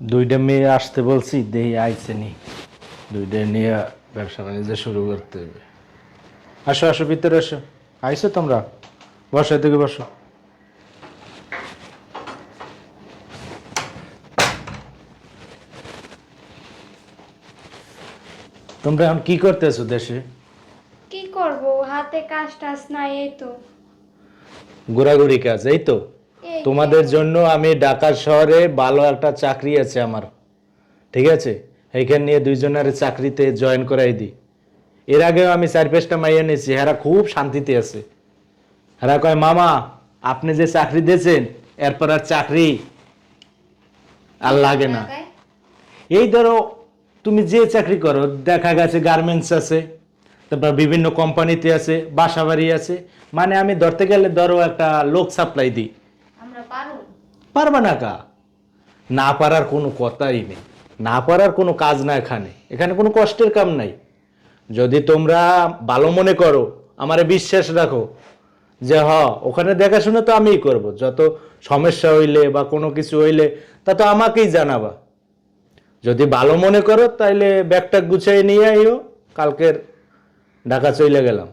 দুইটা মেয়ে আসতে বলছি দেহি আইছে নি। দুইটা নিয়ে ব্যবসা বাণিজ্য শুরু করতে হবে। আসো আসো ভিতরে আসো। আইসো তোমরা। বসো এদিকে বসো। তোমরা এখন কি করতেছো দেশে? কি করব? হাতে কাজ টাজ নাই এই তো। ঘোরাঘুরি কাজ এই তো? তোমাদের জন্য আমি ঢাকা শহরে ভালো একটা চাকরি আছে আমার। ঠিক আছে? এইখান নিয়ে দুইজনের চাকরিতে জয়েন করাই দিই। এর আগেও আমি চার পাঁচটা মাইয়া নিয়েছি এরা খুব শান্তিতে আছে। এরা কয় মামা আপনি যে চাকরি দিয়েছেন এরপর আর চাকরি আর লাগে না। এই ধরো তুমি যে চাকরি করো দেখা গেছে গার্মেন্টস আছে তারপর বিভিন্ন কোম্পানিতে আছে বাসা বাড়ি আছে। মানে আমি ধরতে গেলে ধরো একটা লোক সাপ্লাই দিই। পারবা না কা না পারার কোনো কথাই নেই। না পারার কোনো কাজ না এখানে। এখানে কোনো কষ্টের কাম নাই। যদি তোমরা ভালো মনে করো, আমারে বিশ্বাস রাখো যে, হ, ওখানে দেখাশোনা তো আমিই করব। যত সমস্যা হইলে বা কোনো কিছু হইলে, তা তো আমাকেই জানাবা। যদি ভালো মনে করো, তাইলে ব্যাগটা গুছিয়ে নিয়ে আইও। কালকের ঢাকা চলে গেলাম।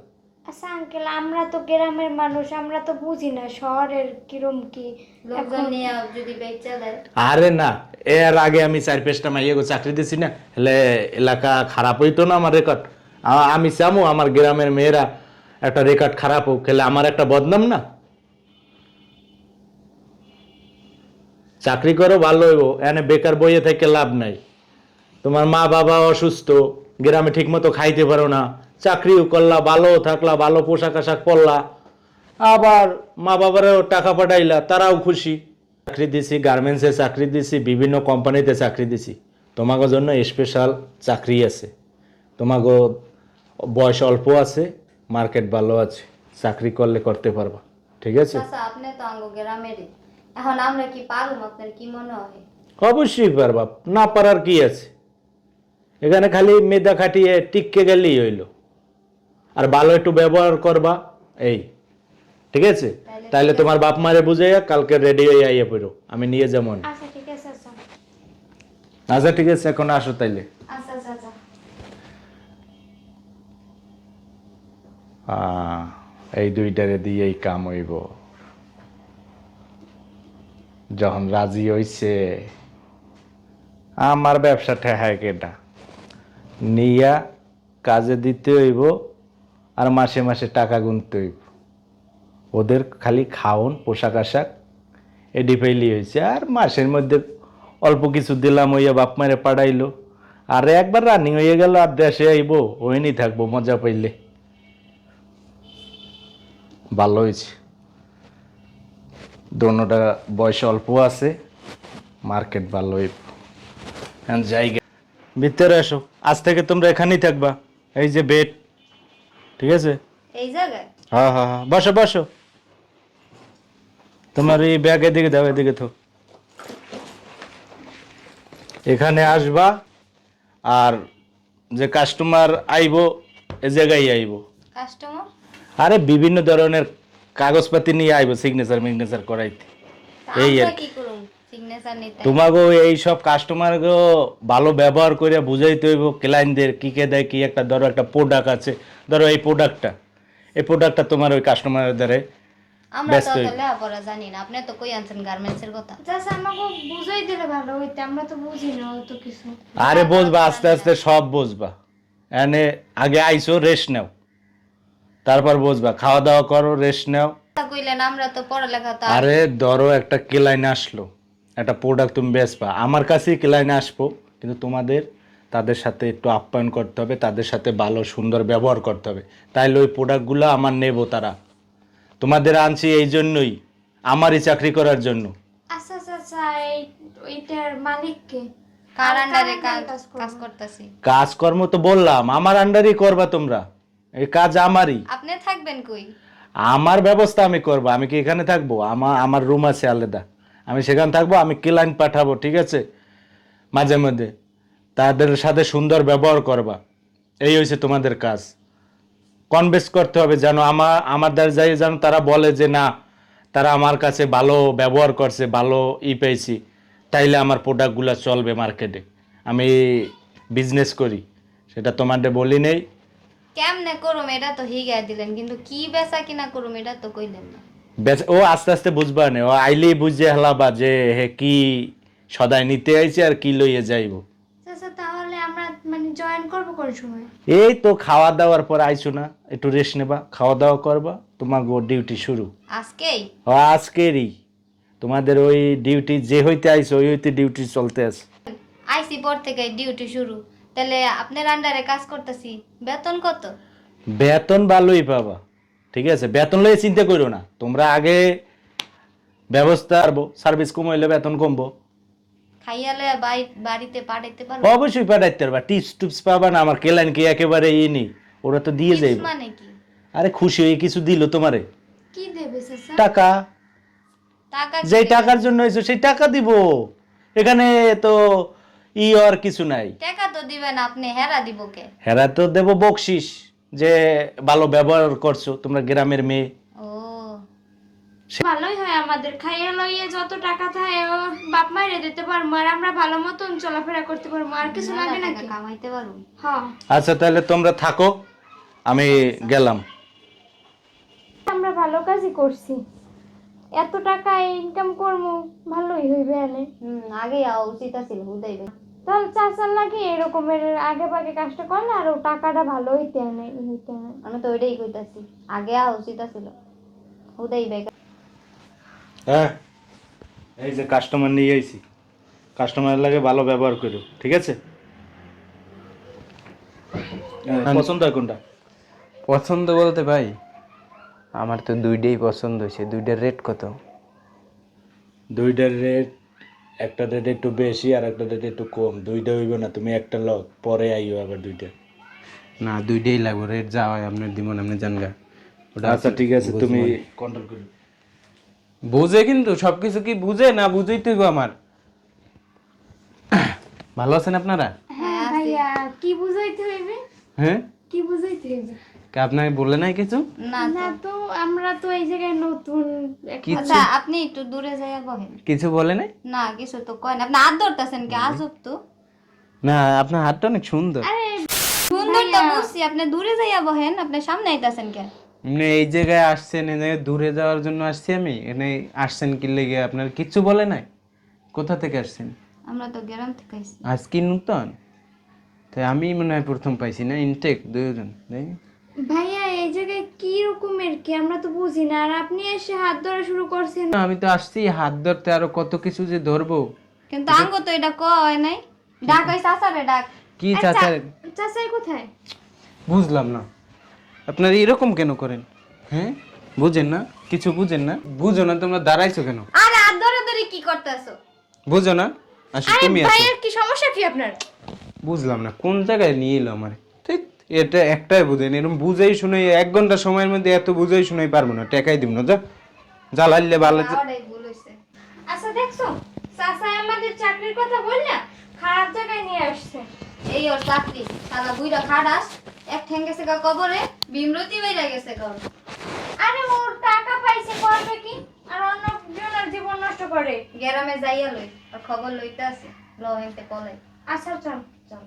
আঙ্কেল আমরা তো গ্রামের মানুষ আমরা তো বুঝি না শহরের কিরম কি। লোকজন নিয়ে যদি বেচা দেয়। আরে না এর আগে আমি চার পাঁচটা মাইয়ে গো চাকরি দিছি না হলে এলাকা খারাপ হইতো না আমার রেকর্ড আমি চামু আমার গ্রামের মেয়েরা একটা রেকর্ড খারাপ হোক খেলে আমার একটা বদনাম না? চাকরি করো ভালো হইব এনে বেকার বইয়ে থেকে লাভ নাই। তোমার মা বাবা অসুস্থ গ্রামে ঠিক মতো খাইতে পারো না। চাকরিও করলা ভালো থাকলা ভালো পোশাক আশাক পরলা। আবার মা বাবারও টাকা পাঠাইলা তারাও খুশি। চাকরি দিছি গার্মেন্টসে চাকরি দিছি বিভিন্ন কোম্পানিতে চাকরি দিছি। তোমাকে জন্য স্পেশাল চাকরি আছে। তোমাকে বয়স অল্প আছে মার্কেট ভালো আছে চাকরি করলে করতে পারবা। ঠিক আছে? আপনি তো আঙ্গ গ্রামেরই। এখন আমরা কি পারুম আপনার কি মনে হয়? অবশ্যই পারবা না পারার কি আছে? এখানে খালি মেদা খাটিয়ে টিককে গেলেই হইল। আর ভালো একটু ব্যবহার করবা এই ঠিক আছে? তাইলে তোমার বাপ মারে বুঝাইয়া কালকে রেডি হয়ে আইয়া পড়ো আমি নিয়ে যেমন আচ্ছা ঠিক আছে আচ্ছা। আচ্ছা ঠিক আছে এখন আসো তাইলে। আচ্ছা এই দুইটারে দিয়েই কাম হইব। যখন রাজি হইছে আমার ব্যবসা ঠেহায় কেটা নিয়া কাজে দিতে হইব আর মাসে মাসে টাকা গুনতে ওদের খালি খাওন, পোশাক আশাক এডি পেইলি হয়েছে আর মাসের মধ্যে অল্প কিছু দিলাম ওইয়া বাপ মারে পাঠাইলো আর একবার রানিং হয়ে গেল, আর দেশে আইব, ওইনি থাকব, মজা পাইলে। ভালো হয়েছে দোনোটা বয়স অল্প আছে, মার্কেট ভালো জায়গা ভিতরে আসো, আজ থেকে তোমরা এখানেই থাকবা। এই যে বেড। ঠিক আছে? এই জায়গায়? হ্যাঁ হ্যাঁ হ্যাঁ। বসো বসো। তোমার এই ব্যাগ এদিকে দাও এদিকে তো এখানে আসবা আর যে কাস্টমার আইবো এ জায়গায় আইবো। কাস্টমার আরে বিভিন্ন ধরনের কাগজপাতি নিয়ে আইবো সিগনেচার মিগনেচার করাইতে। এই আর কি তোমাকে এই সব কাস্টমার ভালো ব্যবহার করে বুঝাইতে হইব ক্লায়েন্টদের কি কে দেয় কি একটা ধরো একটা প্রোডাক্ট আছে। ধরো এই প্রোডাক্টটা এই প্রোডাক্টটা তোমার ওই কাস্টমারের দ্বারা আমরা তো হই। জানি না। আপনি তো কই আনছেন গার্মেন্টস এর কথা? চাচা আমাকে বুঝাই দিলে ভালো হইতে। আমরা তো বুঝি না অত কিছু। আরে বুঝবা আস্তে আস্তে সব বুঝবা। এনে আগে আইসো রেস্ট নাও। তারপর বুঝবা খাওয়া দাওয়া করো রেস্ট নাও। কইলেন আমরা তো পড়ালেখা তো আরে ধরো একটা ক্লাইন আসলো। একটা প্রোডাক্ট তুমি বেচবা। আমার কাছেই ক্লাইন আসব কিন্তু তোমাদের তাদের সাথে একটু আপ্যায়ন করতে হবে তাদের সাথে ভালো সুন্দর ব্যবহার করতে হবে। তাইলে ওই প্রোডাক্টগুলো আমার নেব তারা। তোমাদের আনছি এই জন্যই আমারই চাকরি করার জন্য। আচ্ছা আচ্ছা আচ্ছা কার আন্ডারে? কাজ করতেছি? কাজকর্ম তো বললাম আমার আন্ডারই করবা তোমরা। এই কাজ আমারই। আপনি থাকবেন কই? আমার ব্যবস্থা আমি করব আমি কি এখানে থাকব? আমার আমার রুম আছে আলাদা। আমি সেখানে থাকব, আমি ক্লায়েন্ট পাঠাবো, ঠিক আছে? মাঝে মধ্যে। তাদের সাথে সুন্দর ব্যবহার করবা। এই হয়েছে তোমাদের কাজ। কনভেন্স করতে হবে যেন আমার আমার যাই যেন তারা বলে যে, না, তারা আমার কাছে ভালো ব্যবহার করছে, ভালো ই পেয়েছি। তাইলে আমার প্রোডাক্টগুলো চলবে মার্কেটে আমি বিজনেস করি। সেটা তোমাদের বলি নেই। কেমনে করুম? এটা তো হিগায় দিলেন। কিন্তু কি বেচা কিনা করুম? এটা তো কইলেন না। ও আস্তে আস্তে বুঝবা না ও আইলেই বুঝে হেলাবা যে হে কি সদাই নিতে আইছে আর কি লইয়ে যাইব। তাহলে আমরা মানে জয়েন করব কোন সময়? এই তো খাওয়া দাওয়ার পর আইছো না একটু রেস্ট নেবা খাওয়া দাওয়া করবা তোমার গো ডিউটি শুরু। আজকেই? ও আজকেরই তোমাদের ওই ডিউটি যে হইতে আইছো ওই হইতে ডিউটি চলতে আছে। আইসি পর থেকে ডিউটি শুরু। তাহলে আপনার আন্ডারে কাজ করতেছি বেতন কত? বেতন ভালোই পাবা। ঠিক আছে? বেতন লইয়ে চিন্তা করো না। তোমরা আগে ব্যবস্থা আরবো সার্ভিস কমাইলে বেতন কমবো। খাইয়ালে বাড়িতে পাঠাইতে পারব? অবশ্যই পাঠাইতে পারবা। টিপস টিপস পাবা না আমার কেলান কি একেবারে ই নি ওরা তো দিয়ে যাইব। মানে কি? আরে খুশি হয়ে কিছু দিল তোমারে। কি দেবে টাকা। টাকা যেই টাকার জন্য সেই টাকা দিব। এখানে তো ই আর কিছু নাই। টাকা তো দিবেন আপনি হেরা দিব কে? হেরা তো দেব বকশিস। যে ভালো ব্যবহার করছ তোমরা গ্রামের মেয়ে। ভালোই হয় আমাদের। খাইয়া লইয়ে যত টাকা থাকে ও বাপ মাইরে দিতে পারব। আর আমরা ভালো মতন চলাফেরা করতে পারব। আর কিছু লাগে নাকি? কামাইতে পারব। হ্যাঁ। আচ্ছা তাহলে তোমরা থাকো। আমি গেলাম। আমরা ভালো কাজই করছি। এত টাকা ইনকাম করব ভালোই হইবে আগে আওয়া উচিত আছিল হুদাইবে তাহলে চাচার লাগে এরকমের আগে ভাগে কাজটা করলে আর টাকাটা ভালো হইতে আনে হইতে আনে আমি তো ওইটাই কইতাছি। আগে আওয়া উচিত আছিল। হুদাইবে হ্যাঁ এই যে কাস্টমার নিয়ে আইছি। কাস্টমারের লাগে ভালো ব্যবহার করো ঠিক আছে? পছন্দ হয় কোনটা? পছন্দ বলতে ভাই আমার তো দুইটাই পছন্দ হয়েছে দুইটার রেট কত? দুইটার রেট একটা রেট একটু বেশি আর একটা রেট একটু কম। দুইটা হইব না তুমি একটা লক পরে আইও আবার দুইটা। না দুইটাই লাগবে রেট যা হয় আপনার দিমন আপনি জানগা ওটা আচ্ছা ঠিক আছে তুমি কন্ট্রোল করো বুঝে কিন্তু সবকিছু কি বুঝে না বুঝেই তুইব আমার? ভালো আছেন আপনারা? হ্যাঁ ভাইয়া কি বুঝাইতে হইবে? হ্যাঁ? কি বুঝাইতে হইবে? কে আপনাকে বলে নাই কিছু? না তো। আমরা তো এই জায়গায় নতুন আচ্ছা আপনি একটু দূরে যাইয়া বহেন। কিছু বলে নাই? না কিছু তো কয় না। আপনি হাত ধরতেছেন কি? আজব তো। না আপনার হাতটা অনেক সুন্দর। সুন্দর তো বুঝছি আপনি দূরে যাইয়া বহেন আপনি সামনে আইতাছেন কেন এই জায়গায় আসছেন এই জায়গায় দূরে যাওয়ার জন্য আসছি আমি। এখানে আসছেন কি লেগে আপনার কিচ্ছু বলে নাই? কোথা থেকে আসছেন? আমরা তো গ্রাম থেকে কি নূতন? তাই আমি মনে হয় প্রথম পাইছি না ইনটেক দুজন তাই ভাইয়া এই জায়গায় কি রকমের কি? আমরা তো বুঝি না। আর আপনি এসে হাত ধরা শুরু করছেন। আমি তো আসছি হাত ধরতে আরও কত কিছু যে ধরবো। কিন্তু আঙ্গ তো এটা কয় নাই। ডাক ওই চাচারে ডাক। কি চাচা চাচাই কোথায়? বুঝলাম না। আপনারা এরকম কেন করেন? হ্যাঁ? বুঝেন না? কিছু বুঝেন না? বুঝো না তোমরা দাঁড়াইছো কেন? আরে হাত ধরে ধরে কি করতেছো? বুঝো না? আসি তুমি ভাইয়ের কি সমস্যা কি আপনার? বুঝলাম না কোন জায়গায় নিয়ে এলো আমার? এটা একটাই বুঝেন এরকম বুঝেই শুনে এক ঘণ্টা সময়ের মধ্যে এত বুঝেই শুনেই পারব না টেকাই দিব না যা। জ্বালাইলে ভালো। হইছে। আচ্ছা দেখছ চাচা আমাদের চাকরির কথা বললা খারাপ জায়গায় নিয়ে আসছে। এই ওর চাকরি সারা বুইরা খাড়াস এক ঠ্যাং গেছে গা কবরে বিমরতি বাইরা গেছে গা আরে ওর টাকা পাইছে করবে কি? আর অন্য জনের জীবন নষ্ট করে। গ্রামে যাইয়া লই আর খবর লইতে আছে ল হেনতে কলে আচ্ছা চল চল।